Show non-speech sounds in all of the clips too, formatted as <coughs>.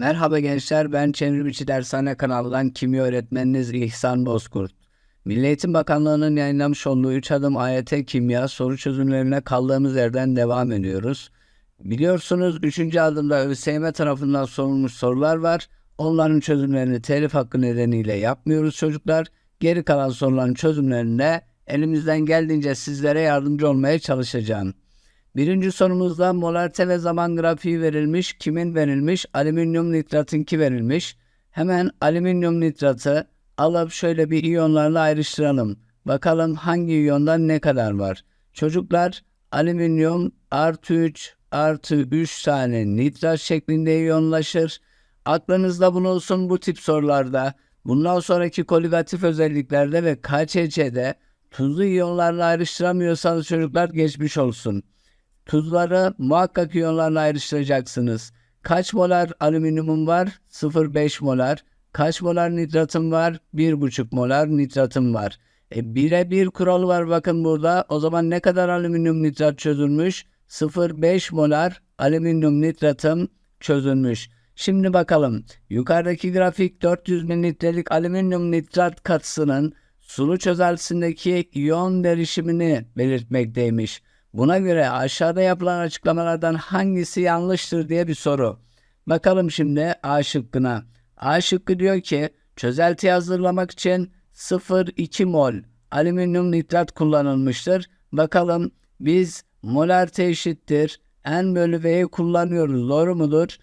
Merhaba gençler, ben Çevrimiçi Dershane kanalından kimya öğretmeniniz İhsan Bozkurt. Milli Eğitim Bakanlığı'nın yayınlamış olduğu 3 adım AYT kimya soru çözümlerine kaldığımız yerden devam ediyoruz. Biliyorsunuz 3. adımda ÖSYM tarafından sorulmuş sorular var. Onların çözümlerini telif hakkı nedeniyle yapmıyoruz çocuklar. Geri kalan soruların çözümlerine elimizden geldiğince sizlere yardımcı olmaya çalışacağım. Birinci sorumuzda molarite ve zaman grafiği verilmiş. Kimin verilmiş? Alüminyum nitratınki verilmiş. Hemen alüminyum nitratı alıp şöyle bir iyonlarla ayrıştıralım. Bakalım hangi iyondan ne kadar var. Çocuklar alüminyum artı 3 artı 3 tane nitrat şeklinde iyonlaşır. Aklınızda bulunsun bu tip sorularda. Bundan sonraki koligatif özelliklerde ve KÇÇ'de tuzlu iyonlarla ayrıştıramıyorsanız çocuklar geçmiş olsun. Tuzları muhakkak iyonlarla ayrıştıracaksınız. Kaç molar alüminyumum var? 0,5 molar. Kaç molar nitratım var? 1,5 molar nitratım var. E, bire bir kuralı var bakın burada. O zaman ne kadar alüminyum nitrat çözülmüş? 0,5 molar alüminyum nitratım çözülmüş. Şimdi bakalım. Yukarıdaki grafik 400 mililitrelik alüminyum nitrat katısının sulu çözeltisindeki iyon derişimini belirtmekteymiş. Buna göre aşağıda yapılan açıklamalardan hangisi yanlıştır diye bir soru. Bakalım şimdi A şıkkına. A şıkkı diyor ki çözelti hazırlamak için 0,2 mol alüminyum nitrat kullanılmıştır. Bakalım biz molarite eşittir N bölü V'yi kullanıyoruz. Doğru mudur?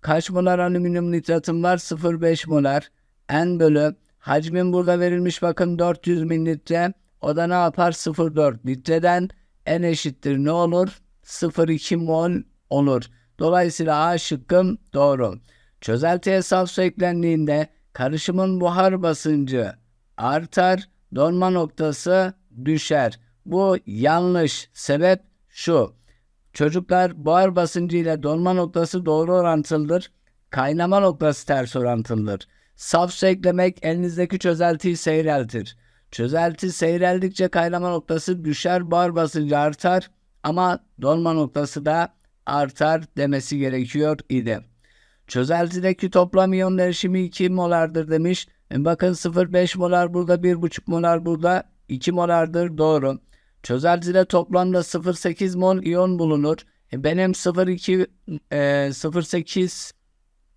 Kaç molar alüminyum nitratım var? 0,5 molar. N bölü hacmin burada verilmiş bakın 400 mililitre. O da ne yapar? 0,4 litreden N eşittir ne olur? 0,2 mol olur. Dolayısıyla A şıkkım doğru. Çözeltiye saf su eklendiğinde karışımın buhar basıncı artar, donma noktası düşer. Bu yanlış. Sebep şu. Çocuklar buhar basıncı ile donma noktası doğru orantılıdır. Kaynama noktası ters orantılıdır. Saf su eklemek elinizdeki çözeltiyi seyreltir. Çözelti seyreldikçe kaynama noktası düşer, buhar basıncı artar ama donma noktası da artar demesi gerekiyor idi. Çözeltideki toplam iyon derişimi 2 molardır demiş. E bakın 0,5 molar burada, 1,5 molar burada, 2 molardır doğru. Çözeltide toplamda 0,8 mol iyon bulunur. E benim 0,2 e, 0,8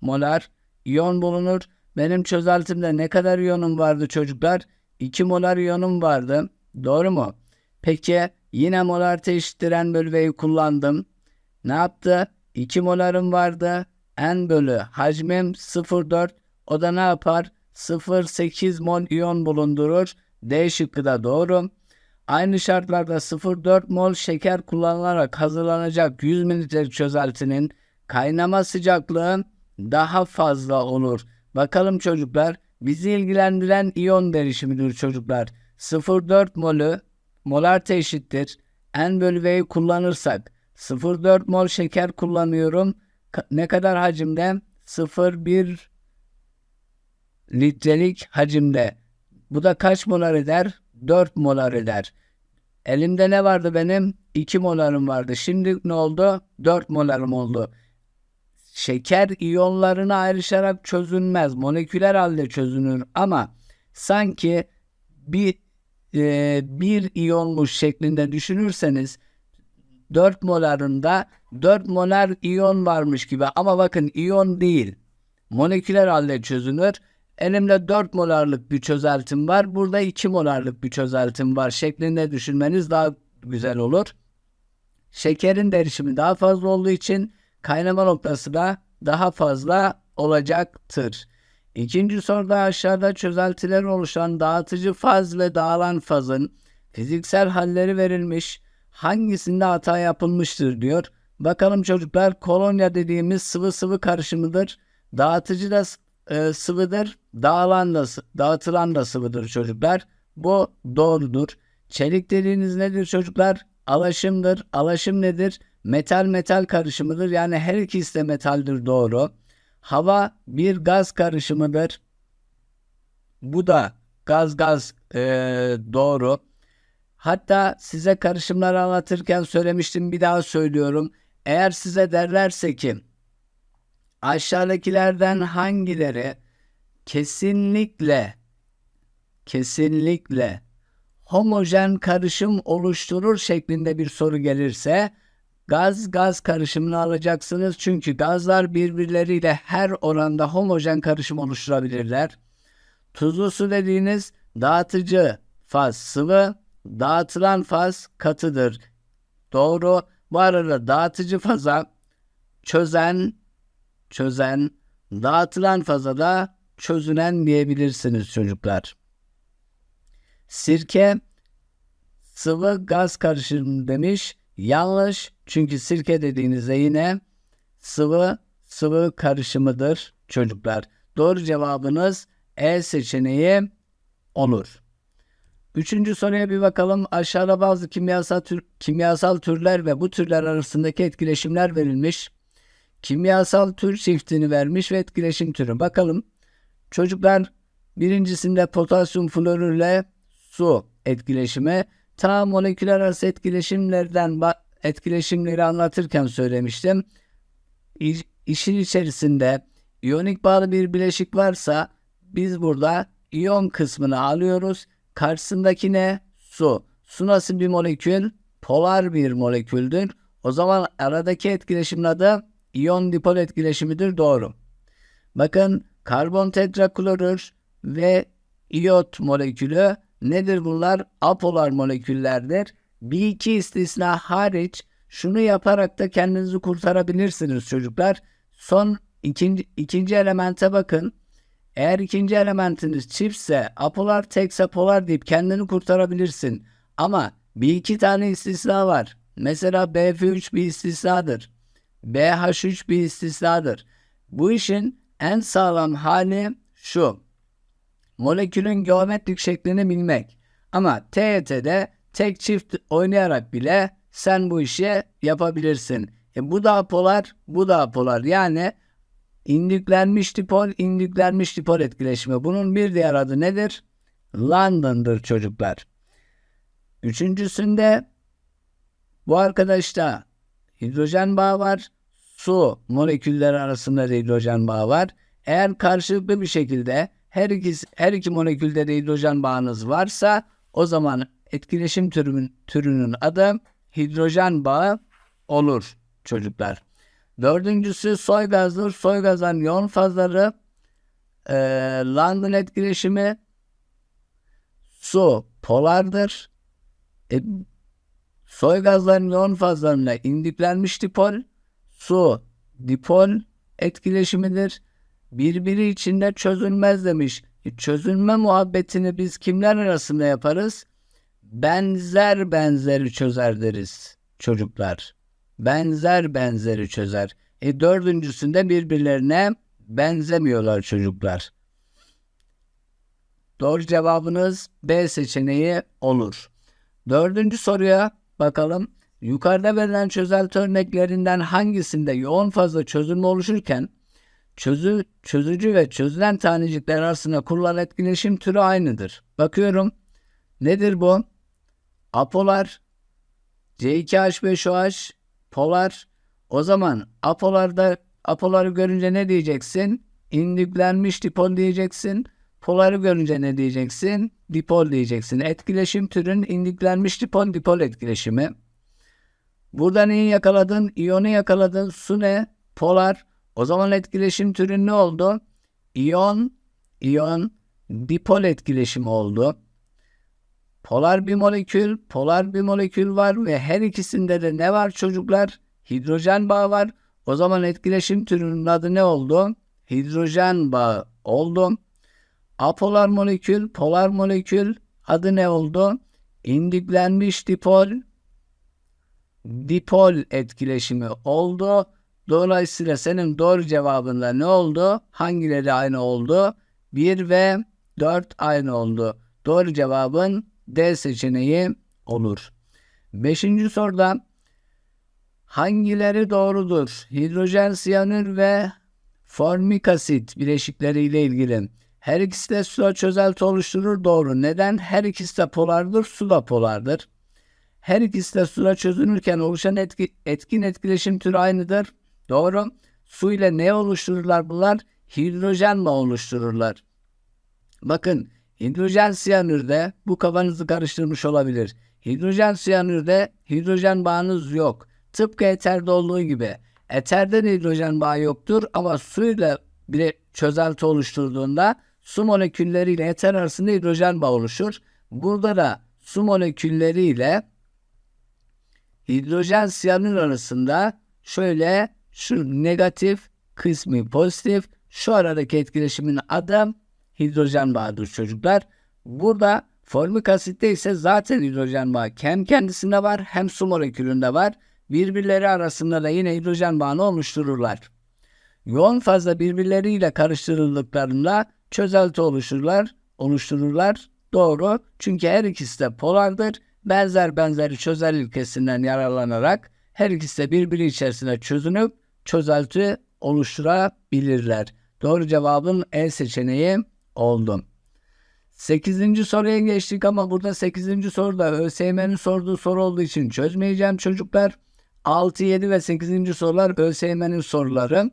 molar iyon bulunur. Benim çözeltimde ne kadar iyonum vardı çocuklar? 2 molar iyonum vardı. Doğru mu? Peki yine molarite eşittir N bölü V'yi kullandım. Ne yaptı? 2 molarım vardı. N bölü hacmim 0,4. O da ne yapar? 0,8 mol iyon bulundurur. D şıkkı da doğru. Aynı şartlarda 0,4 mol şeker kullanılarak hazırlanacak 100 mililitrelik çözeltinin kaynama sıcaklığı daha fazla olur. Bakalım çocuklar bizi ilgilendiren iyon derişimidir çocuklar. 0,4 molü molar eşittir. N bölü V'yi kullanırsak 0,4 mol şeker kullanıyorum. Ne kadar hacimde? 0,1 litrelik hacimde. Bu da kaç molar eder? 4 molar eder. Elimde ne vardı benim? 2 molarım vardı. Şimdi ne oldu? 4 molarım oldu. Şeker iyonlarına ayrışarak çözünmez. Moleküler halde çözünür ama sanki bir e, bir iyonmuş şeklinde düşünürseniz 4 molarında 4 molar iyon varmış gibi ama bakın iyon değil. Moleküler halde çözünür. Elimde 4 molarlık bir çözeltim var. Burada 2 molarlık bir çözeltim var şeklinde düşünmeniz daha güzel olur. Şekerin derişimi daha fazla olduğu için kaynama noktası da daha fazla olacaktır. İkinci soruda aşağıda çözeltiler oluşan dağıtıcı faz ve dağılan fazın fiziksel halleri verilmiş. Hangisinde hata yapılmıştır diyor. Bakalım çocuklar kolonya dediğimiz sıvı sıvı karışımıdır. Dağıtıcı da e, sıvıdır. Dağılan da dağıtılan da sıvıdır çocuklar. Bu doğrudur. Çelik dediğiniz nedir çocuklar? Alaşımdır. Alaşım nedir? Metal metal karışımıdır. Yani her ikisi de metaldir doğru. Hava bir gaz karışımıdır. Bu da gaz gaz e, doğru. Hatta size karışımları anlatırken söylemiştim bir daha söylüyorum. Eğer size derlerse ki aşağıdakilerden hangileri kesinlikle kesinlikle homojen karışım oluşturur şeklinde bir soru gelirse gaz gaz karışımını alacaksınız. Çünkü gazlar birbirleriyle her oranda homojen karışım oluşturabilirler. Tuzlu su dediğiniz dağıtıcı faz sıvı, dağıtılan faz katıdır. Doğru. Bu arada dağıtıcı faza çözen, çözen, dağıtılan faza da çözünen diyebilirsiniz çocuklar. Sirke sıvı gaz karışımı demiş. Yanlış. Çünkü sirke dediğinizde yine sıvı sıvı karışımıdır çocuklar. Doğru cevabınız E seçeneği olur. Üçüncü soruya bir bakalım. Aşağıda bazı kimyasal tür, kimyasal türler ve bu türler arasındaki etkileşimler verilmiş. Kimyasal tür çiftini vermiş ve etkileşim türü. Bakalım. Çocuklar birincisinde potasyum florürle su etkileşimi. Ta moleküler arası etkileşimlerden etkileşimleri anlatırken söylemiştim. İ, işin içerisinde iyonik bağlı bir bileşik varsa biz burada iyon kısmını alıyoruz. Karşısındaki ne? Su. Su nasıl bir molekül? Polar bir moleküldür. O zaman aradaki etkileşimin adı iyon dipol etkileşimidir. Doğru. Bakın karbon tetraklorür ve iyot molekülü nedir bunlar? Apolar moleküllerdir. Bir iki istisna hariç şunu yaparak da kendinizi kurtarabilirsiniz çocuklar. Son ikinci, ikinci elemente bakın. Eğer ikinci elementiniz çiftse apolar tekse polar deyip kendini kurtarabilirsin. Ama bir iki tane istisna var. Mesela BF3 bir istisnadır. BH3 bir istisnadır. Bu işin en sağlam hali şu. Molekülün geometrik şeklini bilmek. Ama TYT'de tek çift oynayarak bile sen bu işi yapabilirsin. E bu da polar, bu da polar. Yani indüklenmiş dipol, indüklenmiş dipol etkileşimi. Bunun bir diğer adı nedir? London'dır çocuklar. Üçüncüsünde bu arkadaşta hidrojen bağı var. Su molekülleri arasında da hidrojen bağı var. Eğer karşılıklı bir şekilde her her iki molekülde de hidrojen bağınız varsa o zaman etkileşim türünün, türünün adı hidrojen bağı olur çocuklar. Dördüncüsü soy gazdır. Soy gazların yoğun fazları e, London etkileşimi su polardır. E, soy gazların yoğun fazlarına indüklenmiş dipol su dipol etkileşimidir. Birbiri içinde çözülmez demiş. E, çözülme muhabbetini biz kimler arasında yaparız? Benzer benzeri çözer deriz çocuklar benzer benzeri çözer. E dördüncüsünde birbirlerine benzemiyorlar çocuklar. Doğru cevabınız B seçeneği olur. Dördüncü soruya bakalım. Yukarıda verilen çözelti örneklerinden hangisinde yoğun fazla çözülme oluşurken çözü, çözücü ve çözülen tanecikler arasında kurulan etkileşim türü aynıdır. Bakıyorum. Nedir bu? Apolar C2H5OH polar. O zaman apolarda apoları görünce ne diyeceksin? İndüklenmiş dipol diyeceksin. Poları görünce ne diyeceksin? Dipol diyeceksin. Etkileşim türün indüklenmiş dipol dipol etkileşimi. Burada neyi yakaladın? İyonu yakaladın. Su ne? Polar. O zaman etkileşim türün ne oldu? İyon, iyon, dipol etkileşimi oldu. Polar bir molekül, polar bir molekül var ve her ikisinde de ne var çocuklar? Hidrojen bağı var. O zaman etkileşim türünün adı ne oldu? Hidrojen bağı oldu. Apolar molekül, polar molekül adı ne oldu? İndüklenmiş dipol, dipol etkileşimi oldu. Dolayısıyla senin doğru cevabında ne oldu? Hangileri aynı oldu? 1 ve 4 aynı oldu. Doğru cevabın D seçeneği olur. Beşinci soruda hangileri doğrudur? Hidrojen siyanür ve formik asit bileşikleriyle ilgili. Her ikisi de suda çözelti oluşturur doğru. Neden? Her ikisi de polardır, su da polardır. Her ikisi de suda çözünürken oluşan etki, etkin etkileşim türü aynıdır. Doğru. Su ile ne oluştururlar bunlar? Hidrojen mi oluştururlar? Bakın hidrojen siyanürde bu kafanızı karıştırmış olabilir. Hidrojen siyanürde hidrojen bağınız yok. Tıpkı eterde olduğu gibi. Eterde de hidrojen bağı yoktur ama suyla bir çözelti oluşturduğunda su molekülleriyle eter arasında hidrojen bağı oluşur. Burada da su molekülleriyle hidrojen siyanür arasında şöyle şu negatif kısmı pozitif şu aradaki etkileşimin adı hidrojen bağıdır çocuklar. Burada formik asitte ise zaten hidrojen bağı hem kendisinde var hem su molekülünde var. Birbirleri arasında da yine hidrojen bağını oluştururlar. Yoğun fazla birbirleriyle karıştırıldıklarında çözelti oluştururlar, oluştururlar. Doğru. Çünkü her ikisi de polardır. Benzer benzeri çözel ilkesinden yararlanarak her ikisi de birbiri içerisinde çözünüp çözelti oluşturabilirler. Doğru cevabın E seçeneği oldu. 8. soruya geçtik ama burada 8. soruda ÖSYM'nin sorduğu soru olduğu için çözmeyeceğim çocuklar. 6, 7 ve 8. sorular ÖSYM'nin soruları.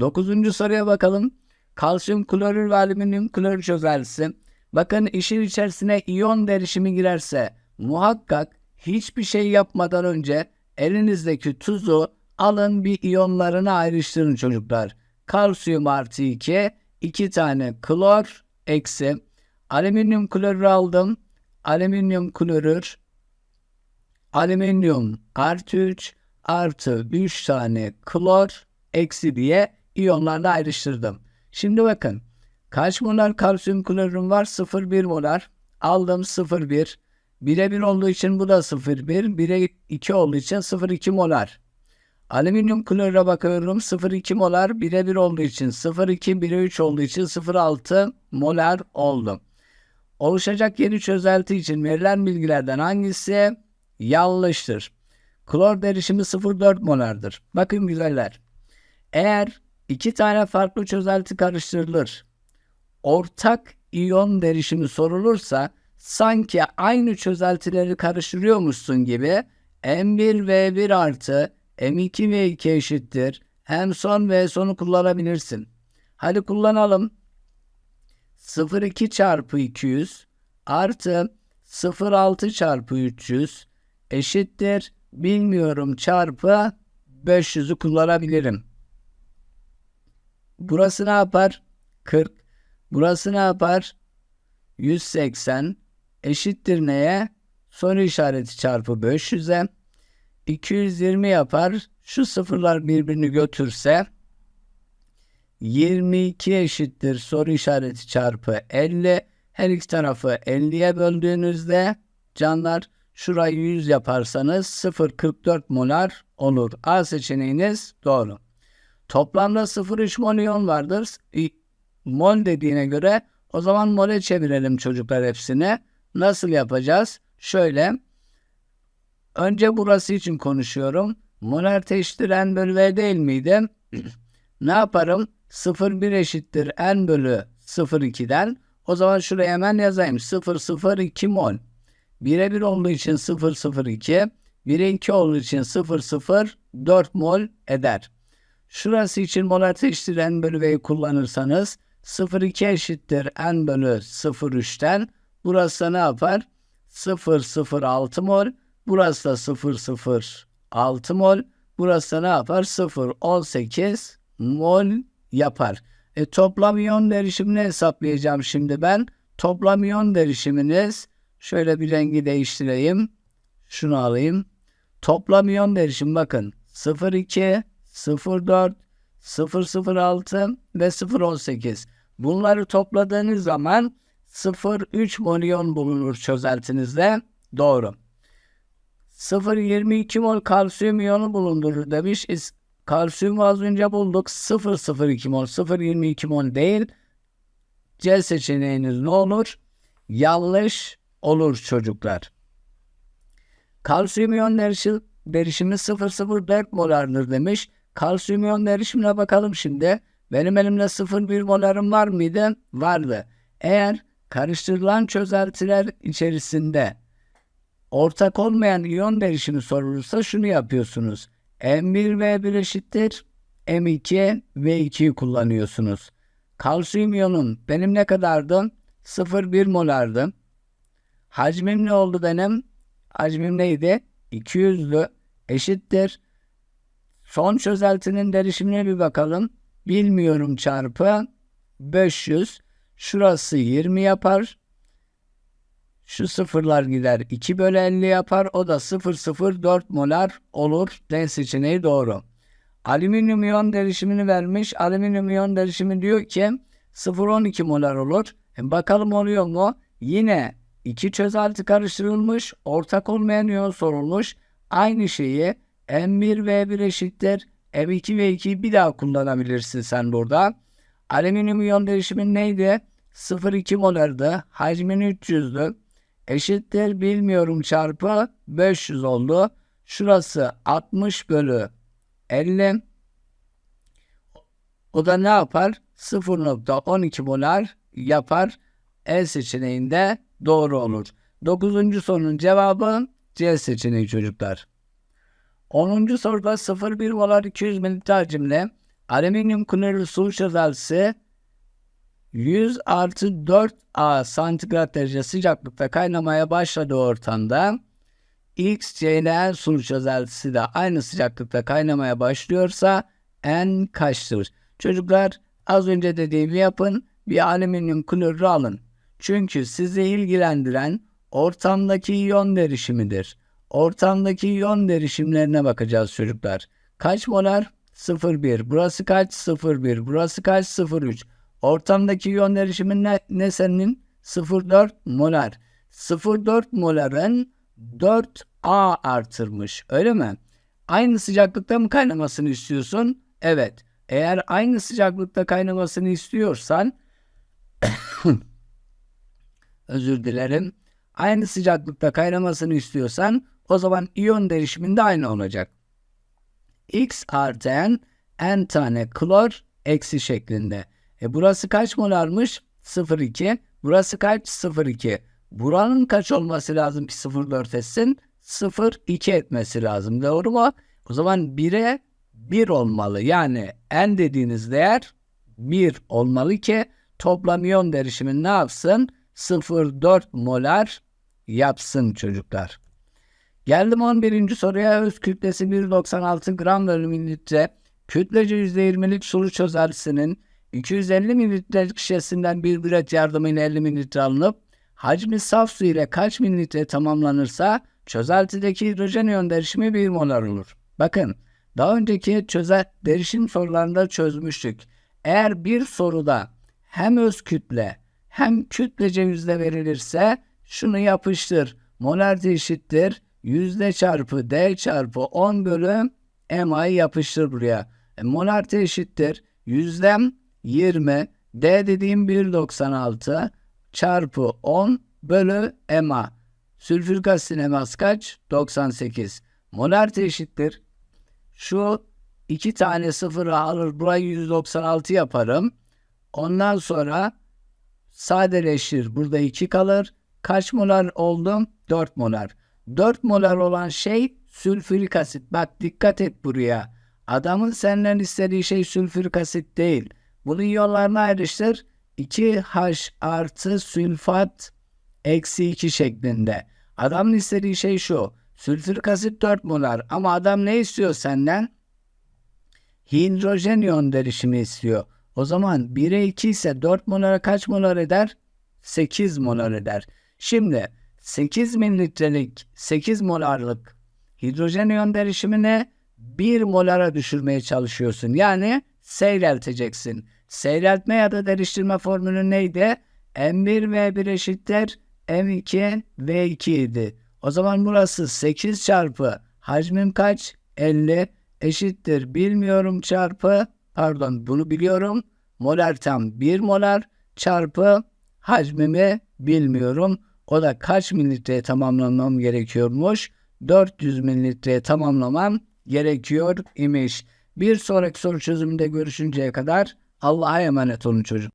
9. soruya bakalım. Kalsiyum klorür ve alüminyum klorür çözeltisi. Bakın işin içerisine iyon derişimi girerse muhakkak hiçbir şey yapmadan önce elinizdeki tuzu alın bir iyonlarına ayrıştırın çocuklar. Kalsiyum artı 2, 2 tane klor eksi alüminyum klorür aldım. Alüminyum klorür alüminyum artı 3 artı 3 tane klor eksi diye iyonlarla ayrıştırdım. Şimdi bakın kaç molar kalsiyum klorürüm var? 0,1 molar. Aldım 0,1. 1'e 1 olduğu için bu da 0,1. 1'e 2 olduğu için 0,2 molar. Alüminyum klorüre bakıyorum 0,2 molar 1'e 1 olduğu için 0,2 1'e 3 olduğu için 0,6 molar oldu. Oluşacak yeni çözelti için verilen bilgilerden hangisi yanlıştır? Klor derişimi 0,4 molardır. Bakın güzeller. Eğer iki tane farklı çözelti karıştırılır, ortak iyon derişimi sorulursa sanki aynı çözeltileri karıştırıyormuşsun gibi M1V1 artı M2V2 eşittir. Hem son ve sonu kullanabilirsin. Hadi kullanalım. 0,2 çarpı 200 artı 0,6 çarpı 300 eşittir. Bilmiyorum çarpı 500'ü kullanabilirim. Burası ne yapar? 40. Burası ne yapar? 180 eşittir neye? Soru işareti çarpı 500'e. 220 yapar. Şu sıfırlar birbirini götürse 22 eşittir soru işareti çarpı 50. Her iki tarafı 50'ye böldüğünüzde canlar şurayı 100 yaparsanız 0,44 molar olur. A seçeneğiniz doğru. Toplamda 0,3 mol vardır. Mol dediğine göre o zaman mole çevirelim çocuklar hepsini. Nasıl yapacağız? Şöyle. Önce burası için konuşuyorum. Molar eşittir n bölü v değil miydi? ne yaparım? 0,1 eşittir n bölü 0,2'den. O zaman şuraya hemen yazayım. 0,02 mol. 1'e 1 olduğu için 0,02. 1'e 2 olduğu için 0,04 mol eder. Şurası için molar eşittir n bölü v'yi kullanırsanız 0,2 eşittir n bölü 0,3'ten. Burası ne yapar? 0,06 mol. Burası da 0,06 mol. Burası da ne yapar? 0,18 mol yapar. E, toplam iyon derişimini hesaplayacağım şimdi ben. Toplam iyon derişiminiz şöyle bir rengi değiştireyim. Şunu alayım. Toplam iyon derişim bakın 0,2, 0,4, 0,06 ve 0,18. Bunları topladığınız zaman 0,3 mol iyon bulunur çözeltinizde. Doğru. 0,22 mol kalsiyum iyonu bulundurur demiş. Kalsiyumu az önce bulduk. 0,02 mol, 0,22 mol değil. C seçeneğiniz ne olur? Yanlış olur çocuklar. Kalsiyum iyon derişimi 0,04 molardır demiş. Kalsiyum iyon derişimine bakalım şimdi. Benim elimde 0,1 molarım var mıydı? Vardı. Eğer karıştırılan çözeltiler içerisinde ortak olmayan iyon derişimi sorulursa şunu yapıyorsunuz. M1V1 eşittir M2 ve 2'yi kullanıyorsunuz. Kalsiyum iyonun benim ne kadardı? 0,1 molardı. Hacmim ne oldu benim? Hacmim neydi? 200'lü eşittir. Son çözeltinin derişimine bir bakalım. Bilmiyorum çarpı 500. Şurası 20 yapar. Şu sıfırlar gider. 2 bölü 50 yapar. O da 0,04 molar olur. D seçeneği doğru. Alüminyum iyon derişimini vermiş. Alüminyum iyon derişimi diyor ki 0,12 molar olur. E bakalım oluyor mu? Yine iki çözelti karıştırılmış. Ortak olmayan iyon sorulmuş. Aynı şeyi M1V1 eşittir. M2 ve 2'yi bir daha kullanabilirsin sen burada. Alüminyum iyon derişimin neydi? 0,2 molardı. Hacmin 300'dü. Eşittir bilmiyorum çarpı 500 oldu. Şurası 60 bölü 50. O da ne yapar? 0.12 molar yapar. E seçeneğinde doğru olur. 9. sorunun cevabı C seçeneği çocuklar. 10. soruda 0,1 molar 200 mililitre hacimle alüminyum klorür su çözeltisi 100 artı 4 A santigrat derece sıcaklıkta kaynamaya başladığı ortamda X, CNN sulu çözeltisi de aynı sıcaklıkta kaynamaya başlıyorsa N kaçtır? Çocuklar az önce dediğimi yapın bir alüminyum klorürü alın. Çünkü sizi ilgilendiren ortamdaki iyon derişimidir. Ortamdaki iyon derişimlerine bakacağız çocuklar. Kaç molar? 0,1. Burası kaç? 0,1. Burası kaç? 0,3. Ortamdaki iyon derişimi ne, ne senin? 0,4 molar. 0,4 moların 4A artırmış. Öyle mi? Aynı sıcaklıkta mı kaynamasını istiyorsun? Evet. Eğer aynı sıcaklıkta kaynamasını istiyorsan <coughs> özür dilerim. Aynı sıcaklıkta kaynamasını istiyorsan o zaman iyon derişiminde aynı olacak. X artı N, N tane klor eksi şeklinde. E burası kaç molarmış? 0,2. Burası kaç? 0,2. Buranın kaç olması lazım ki 0,4 etsin? 0,2 etmesi lazım. Doğru mu? O zaman 1'e 1 olmalı. Yani N dediğiniz değer 1 olmalı ki toplam iyon derişimi ne yapsın? 0,4 molar yapsın çocuklar. Geldim 11. soruya öz kütlesi 1.96 gram bölü mililitre kütlece %20'lik sulu çözeltisinin 250 mililitrelik şişesinden bir bilet yardımıyla 50 mililitre alınıp hacmi saf su ile kaç mililitre tamamlanırsa çözeltideki hidrojen iyon derişimi 1 molar olur. Bakın daha önceki çözel derişim sorularında çözmüştük. Eğer bir soruda hem öz kütle hem kütlece yüzde verilirse şunu yapıştır. Molarite eşittir. Yüzde çarpı D çarpı 10 bölü MI yapıştır buraya. E, molarite eşittir. Yüzdem 20. D dediğim 1.96 çarpı 10 bölü MA. Sülfürik asitin eması kaç? 98. Molarite eşittir. Şu iki tane sıfırı alır burayı 196 yaparım. Ondan sonra sadeleşir. Burada 2 kalır. Kaç molar oldum? 4 molar. 4 molar olan şey sülfürik asit. Bak dikkat et buraya. Adamın senden istediği şey sülfürik asit değil. Bunu iyonlarına ayrıştır. 2H artı sülfat eksi 2 şeklinde. Adamın istediği şey şu. Sülfürik asit 4 molar ama adam ne istiyor senden? Hidrojen iyon derişimi istiyor. O zaman 1'e 2 ise 4 molara kaç molar eder? 8 molar eder. Şimdi 8 mililitrelik 8 molarlık hidrojen iyon derişimini 1 molara düşürmeye çalışıyorsun. Yani seyrelteceksin. Seyreltme ya da deriştirme formülü neydi? M1V1 eşittir M2 V2 idi. O zaman burası 8 çarpı hacmim kaç? 50 eşittir bilmiyorum çarpı pardon bunu biliyorum. Molar tam 1 molar çarpı hacmimi bilmiyorum. O da kaç mililitreye tamamlamam gerekiyormuş? 400 mililitreye tamamlamam gerekiyor imiş. Bir sonraki soru çözümünde görüşünceye kadar Allah'a emanet olun çocuk.